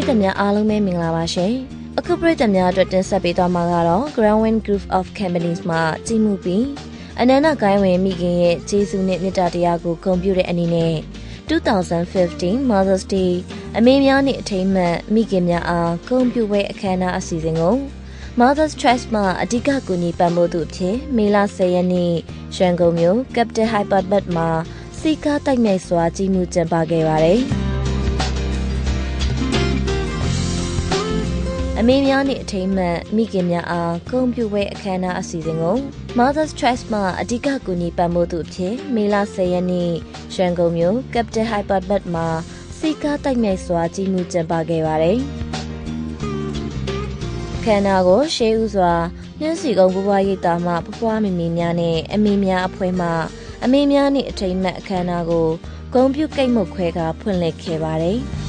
ပရိသတ်များအားလုံးပဲမင်္ဂလာပါရှင်။အခုပရိသတ်များအတွက်တင်ဆက်ပေးသွားမှာကတော့ Groundwind Group of Companies မှကြီးမှုပြီးအနန္တကိုင်းဝင်မိခင်ရဲ့ဂျေစုနဲ့မေတ္တာတရားကိုဂုဏ်ပြုတဲ့အနေနဲ့2015 Mother's Day အမေများနေ့အထိမ်းအမှတ်မိခင်များအားဂုဏ်ပြုပွဲအခမ်းအနားအစီအစဉ်ကို Mother's Trust မှအဓိကကူညီပံ့ပိုးသူအဖြစ်မေလ10ရက်နေ့ရန်ကုန်မြို့ Capital Hyperbad မှာစီကားတိုက်မြိုက်စွာကြီးမှုကျင်းပခဲ့ပါတယ်။ အမေများနေ့အထိမ်းအမှတ်မိခင်များအားဂုဏ်ပြုပွဲအခမ်းအနားအစီအစဉ်ကို Mother's Trust မှအဓိကကူညီပံ့ပိုးသူအဖြစ်မေလ10ရက်နေ့ရန်ကုန်မြို့ Capital Hyperbad မှာစီကားတိုက်မြိုက်စွာကြီးမှုကျင်းပခဲ့ပါတယ်။ခန္ဓာကိုရှေးဥစွာညှင်းစီကုန်းဘွားရိတ်တာမှဖွားမမီများနဲ့အမေများအဖွဲမှ အမေများနဲ့အထိမ်းအမှတ်အခမ်းအနားကိုဂုံပြုကိတ်မုတ်ခွဲကဖွင့်လှစ်ခဲ့ပါတယ်။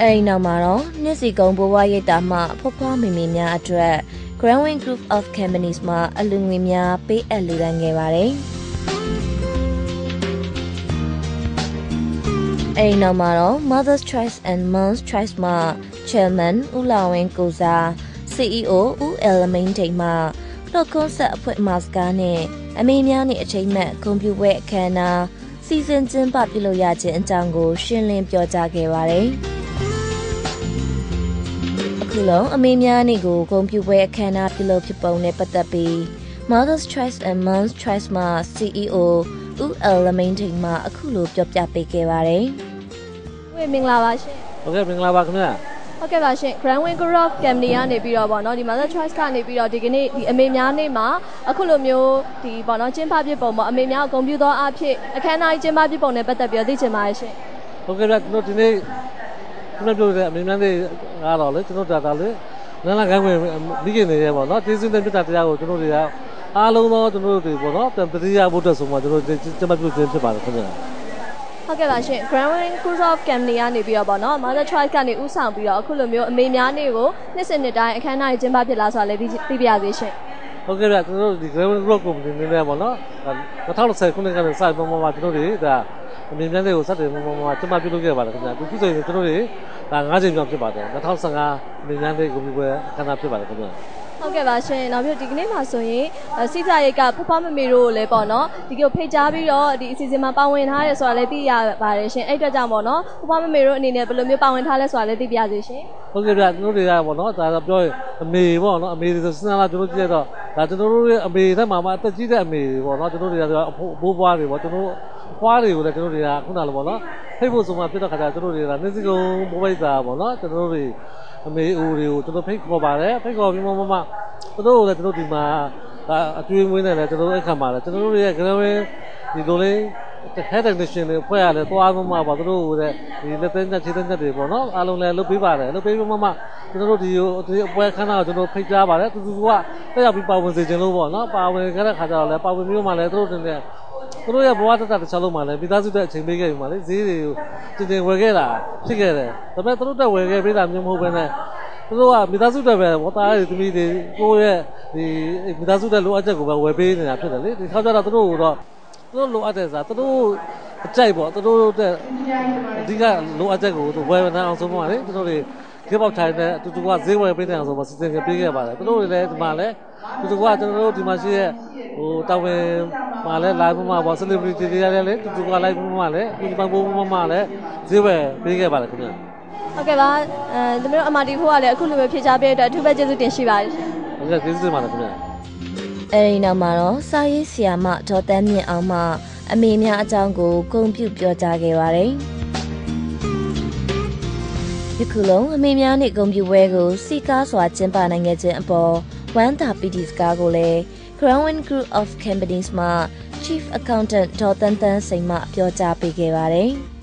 အဲဒီနောက်မှာတော့ညှင်းစီကုန်းဘွားရိတ်တာမှဖွားဖွားမမီများအတွက် Growing Group of Companies မှအလူငွေများပေးအပ်လူဒန်းခဲ့ပါတယ်။အဲဒီနောက်မှာတော့ Mother's Choice and Mom's Choice မှ Chairman ဦးလာဝင်းကိုစား CEO ဦးအယ်လမိန်ထိန်မှတော့ကွန်ဆက်အဖွဲ့မတ်စကားနဲ့အမေများနဲ့အချိန်မဲ့ကွန်ပျူတာအခမ်းအနားစီစဉ်ကျင်းပပြုလုပ်ရခြင်းအကြောင်းကိုရှင်းလင်းပြောကြားခဲ့ပါတယ်။ အခုလုံးအမေများနေ့ကိုကွန်ပျူတာအခမ်းအနားပြုလုပ်ဖြစ်ပုံနဲ့ပတ်သက်ပြီး Mother's Choice and Mom's Choice မှ CEO ဦးအယ်လမိန်ထိန်မှအခုလိုပြောပြပေးခဲ့ပါတယ်။ဝေမင်္ဂလာပါရှင်ဟုတ်ကဲ့မင်္ဂလာပါခင်ဗျာဟုတ်ကဲ့ပါရှင် Grand Wing Group of Company ကနေပြီးတော့ဗောနော်ဒီ Mother Choice ကနေပြီးတော့ဒီကနေ့ဒီအမေများနေ့မှာအခုလိုမျိုးဒီဗောနော်ကျင်းပဖြစ်ပုံပေါ့အမေများကိုဂုဏ်ပြုသောအဖြစ်အခမ်းအနားကြီးကျင်းပဖြစ်ပုံနဲ့ပတ်သက်ပြီးတော့သိချင်ပါတယ်ရှင်ဟုတ်ကဲ့ဗျကျွန်တော်ဒီနေ့ကျွန်တော်ပြောတဲ့အမြင်မှန်းတွေ ကတော့လေကျွန်တော်ဒါတာလေနန္ဒကန်းဝင်မိခင်နေရပေါ့နော်ကျေးဇူးတင်ပြတာတရားကိုကျွန်တော်တွေကအားလုံးသောကျွန်တော်တို့တွေပေါ့နော်တန်ပတိယဘုဒ္ဓဆိုမှကျွန်တော်ကျမပြုခြင်းဖြစ်ပါတယ်ခင်ဗျာဟုတ်ကဲ့ပါရှင် Grand Wing Group of Company ကနေပြီးတော့ဗောနော် Mother Choice ကနေဥဆောင်ပြီးတော့အခုလိုမျိုးအမေများနေ့ကိုနှစ်စဉ်နှစ်တိုင်းအခမ်းအနားကြီးကျင်းပဖြစ်လာဆိုတာလည်းသိသိပါရစေရှင်ဟုတ်ကဲ့ဗျကျွန်တော်တို့ဒီ Gravel Rock Company နေနေပေါ့နော်2020ခုနှစ်ကနေစပြီးမှမှကျွန်တော်တွေဒါ အမြင်မှန်းတွေကိုစတင်မှမှကျမပြုလုပ်ခဲ့ပါတယ်ခင်ဗျာဒီခုဆိုရင်ကျွန်တော်တွေဒါ9ချိန်မြောက်ဖြစ်ပါတယ်2015အမြင်မှန်းတွေကိုပြီးပွဲအခမ်းအနားဖြစ်ပါတယ်ခင်ဗျာဟုတ်ကဲ့ပါရှင်နောက်ပြီးဒီကနေ့မှာဆိုရင်စိကြရိတ်ကဖဖမမေတို့ကိုလည်းပေါ့နော်ဒီကိုဖိတ်ကြားပြီးတော့ဒီအစီအစဉ်မှာပါဝင်ထားရဲဆိုတာလည်းသိရပါတယ်ရှင်အဲ့အတွက်ကြောင့်ပေါ့နော်ဖဖမမေတို့အနေနဲ့ဘယ်လိုမျိုးပါဝင်ထားလဲဆိုတာလည်းသိပြရစေရှင်ဟုတ်ကဲ့ဗျကျွန်တော်တွေကပေါ့နော်ဒါတော့ပြောရင်အမေပေါ့နော်အမေဆိုစဉ်းစားလာကျွန်တော်ကြည့်ရတော့ဒါကျွန်တော်တို့ရဲ့အမေထက်မှမှအသက်ကြီးတဲ့အမေပေါ့နော်ကျွန်တော်တွေကဆိုအဖိုးအဖိုးပွားတွေပေါ့ကျွန်တော် ဖွားတွေကိုလည်းကျွန်တော်တွေကခုနလိုပေါ့နော်ဖိတ်ဖို့ဆိုမှဖြစ်တဲ့ခါကျကျွန်တော်တွေကနှစကုံဘိုးဘိတ်သာပေါ့နော်ကျွန်တော်တို့တွေအမေဦးတွေကိုကျွန်တော်ဖိတ်ခေါ်ပါတယ်ဖိတ်ခေါ်ပြီးမှမှမှသူတို့ကလည်းကျွန်တော်ဒီမှာဒါအကျွေးမွေးနေတယ်ကျွန်တော်တို့အခါမှာလည်းကျွန်တော်တို့ရဲ့ gravel ဒီလိုလေး head technician တွေဖွဲ့ရတယ်သွားမှမှပါသူတို့တဲ့ဒီလက်သိန်းချက်ခြေသိန်းချက်တွေပေါ့နော်အားလုံးလည်းလုပ်ပေးပါတယ်လုပ်ပေးမှမှကျွန်တော်တို့ဒီဒီအပွဲခန်းတော့ကျွန်တော်ဖိတ်ကြားပါတယ်သူကတက်ရောက်ပြီးပါဝင်စေခြင်းလို့ပေါ့နော်ပါဝင်ခဲ့တဲ့ခါကျတော့လည်းပါဝင်မျိုးမှလည်းသူတို့တင်တဲ့ သူတို့ရဲ့ဘဝတတတစ်ခြားလုံးမှလည်းမိသားစုတဲ့အချိန်ပေးခဲ့ပြီမှလေဈေးတွေကိုတင်တင်ဝယ်ခဲ့တာဖြစ်ခဲ့တယ်ဒါပေမဲ့သူတို့တက်ဝယ်ခဲ့ပေးတာမျိုးမဟုတ်ဘဲနဲ့သူတို့ကမိသားစုတက်ပဲဘောသားတွေသမီးတွေကိုယ့်ရဲ့ဒီမိသားစုတက်လိုအပ်ချက်ကိုပဲဝယ်ပေးနေတာဖြစ်တယ်လေဒီခါကျတော့သူတို့ကတော့သူတို့လိုအပ်တဲ့စားသူတို့အကြိုက်ပေါ့သူတို့တဲ့အဓိကလိုအပ်ချက်ကိုသူဝယ်နိုင်အောင်ဆိုမှလေသူတို့တွေခေပေါက်ထိုင်တဲ့အတူတူကဈေးဝယ်ပေးနေအောင်ဆိုမှစီစဉ်ပေးခဲ့ပါတယ်သူတို့တွေလည်းဒီမှာလည်းတူတူကကျွန်တော်တို့ဒီမှာရှိတဲ့ဟိုတာဝန် မှာလည်း live မှာပေါ့ celebrity တွေလည်းလေတူတူက live မှာလည်းဒီပန်ပိုးမှာလည်းဈေးဝယ်ပေးခဲ့ပါတယ်ခင်ဗျာဟုတ်ကဲ့ပါအဲသမီးတို့အမတီဖို့ကလည်းအခုလိုမျိုးဖြေချပေးတဲ့အတွက်အထူးပဲကျေးဇူးတင်ရှိပါတယ်ရှင်ဟုတ်ကဲ့ကျေးဇူးတင်ပါတယ်ခင်ဗျာအဲဒီနောက်မှာတော့စာရေးဆရာမဒေါ်တန်းမြင့်အောင်မှအမေများအကြောင်းကိုဂုဏ်ပြုပြောကြားခဲ့ပါတယ်။ယခုလုံးအမေများနဲ့ဂုဏ်ပြုပွဲကိုစီကားစွာကျင်းပနိုင်ခဲ့ခြင်းအပေါ်ဝမ်းသာပီတီစကားကိုလည်း Crown Group of Companies မှ Chief Accountant ဒေါ်တန်းတန်းစိန်မှပြောကြားပေးခဲ့ပါတယ်။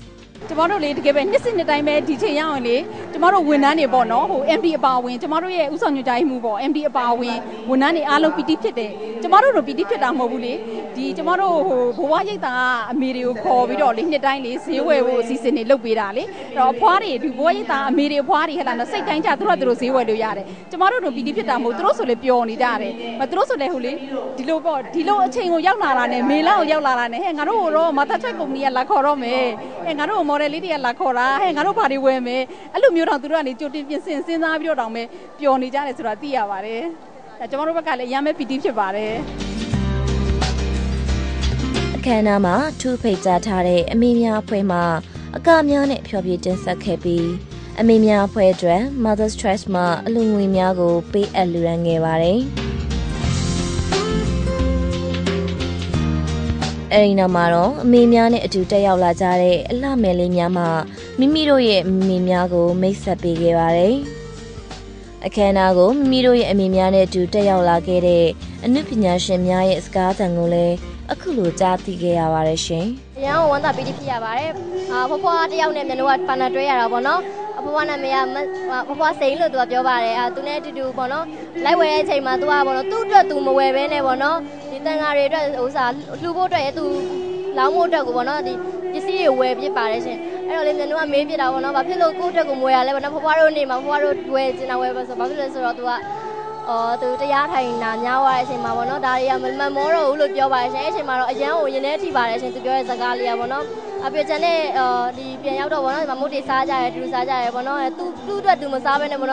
ကျမတို့လေတကယ်ပဲနှစ်စဉ်နှစ်တိုင်းပဲဒီချိန်ရအောင်လေကျမတို့ဝန်ထမ်းတွေပေါ့နော်ဟို MD အပါဝင်ကျမတို့ရဲ့ဥဆောင်ညွှန်ကြားမှုပေါ့ MD အပါဝင်ဝန်ထမ်းတွေအားလုံးပီတိဖြစ်တယ်ကျမတို့တို့ပီတိဖြစ်တာမဟုတ်ဘူးလေဒီကျမတို့ဟိုဘဝရိတ်တာအမေတွေကိုခေါ်ပြီးတော့လေနှစ်တိုင်းလေဈေးဝယ်ဖို့အစီအစဉ်တွေလုပ်ပေးတာလေအဲ့တော့အဖွားတွေဒီဘဝရိတ်တာအမေတွေအဖွားတွေဟဲ့လားနော်စိတ်တိုင်းကြသူတို့ကသူတို့ဈေးဝယ်လို့ရတယ်ကျမတို့တို့ပီတိဖြစ်တာမဟုတ်သူတို့ဆိုလေပျော်နေကြတယ်မသူတို့ဆိုလေဟိုလေဒီလိုပေါ့ဒီလိုအချိန်ကိုရောက်လာတာနဲ့မေလကိုရောက်လာတာနဲ့ဟဲ့ငါတို့တော့မသက်ချက်ကုမ္ပဏီကလာခေါ်တော့မယ်ဟဲ့ငါတို့ model တယ်လေးတွေကလာခေါ်တာဟဲ့ငါတို့ဘာတွေဝယ်မယ်အဲ့လိုမျိုးတော့သူတို့ကနေကြိုတင်ပြင်ဆင်စဉ်းစားပြီးတော့တောင်ပဲပျော်နေကြတယ်ဆိုတာသိရပါတယ်ဒါကျမတို့ဘက်ကလည်းအများမဲ့ပီတိဖြစ်ပါတယ်အခမ်းအနားမှာထူးဖိတ်ကြားထားတဲ့အမေများအဖွဲ့မှအကများနဲ့ဖျော်ဖြေတင်ဆက်ခဲ့ပြီးအမေများအဖွဲ့အတွက် Mother's Trust မှအလူငွေများကိုပေးအပ်လူရန်ခဲ့ပါတယ်။ အဲဒီနောက်မှာတော့အမေများနဲ့အတူတက်ရောက်လာကြတဲ့အလှမယ်လေးများမှမိမိတို့ရဲ့အမေများကိုမိတ်ဆက်ပေးခဲ့ပါတယ်။အခမ်းအနားကိုမိမိတို့ရဲ့အမေများနဲ့အတူတက်ရောက်လာခဲ့တဲ့အနုပညာရှင်များရဲ့စကားသံကိုလည်းအခုလိုကြားသိခဲ့ရပါတယ်ရှင်။အရန်ကိုဝမ်းသာပီတိဖြစ်ရပါတယ်။အာဖွားဖွားတယောက်နဲ့မြန်တို့ကပါနာတွဲရတာပေါ့နော်။အဖွားဖွားနာမည်ကမဖွားဖွားစိန်လို့သူကပြောပါတယ်။အာသူနဲ့အတူတူပေါ့နော်။လိုက်ဝယ်တဲ့အချိန်မှာသူကပေါ့နော်သူ့အတွက်သူမဝယ်ဘဲနဲ့ပေါ့နော်။ဒီ တန်ဃာတွေအတွက်ဥစားလှူဖို့အတွက်ရသူလောင်းဖို့အတွက်ကိုပေါ့နော်ဒီပစ္စည်းတွေဝယ်ပြစ်ပါတယ်ရှင်။အဲ့တော့လေမြန်တို့ကမေးပြတာပေါ့နော်။ဘာဖြစ်လို့ကိုယ့်အတွက်ကိုမဝယ်ရလဲပေါ့နော်။ဖွားဖွားတို့နေမှာဖွားဖွားတို့ဝယ်ကျင်တာဝယ်ပါဆိုဘာဖြစ်လဲဆိုတော့သူကအော်သူတရားထိုင်တာများသွားတဲ့အချိန်မှာပေါ့နော်ဒါတွေကမမမောတော့ဘူးလို့ပြောပါတယ်ရှင်အဲ့အချိန်မှာတော့အရန်ကိုရင်ထဲထိပါတယ်ရှင်သူပြောတဲ့စကားလေးอ่ะပေါ့နော်အပြည့်ချန်တဲ့အော်ဒီပြန်ရောက်တော့ပေါ့နော်ဒီမှာမုတ်တွေစားကြရဲသူစားကြရဲပေါ့နော်သူသူ့အတွက်သူမစားဘဲနဲ့ပေါ့နော်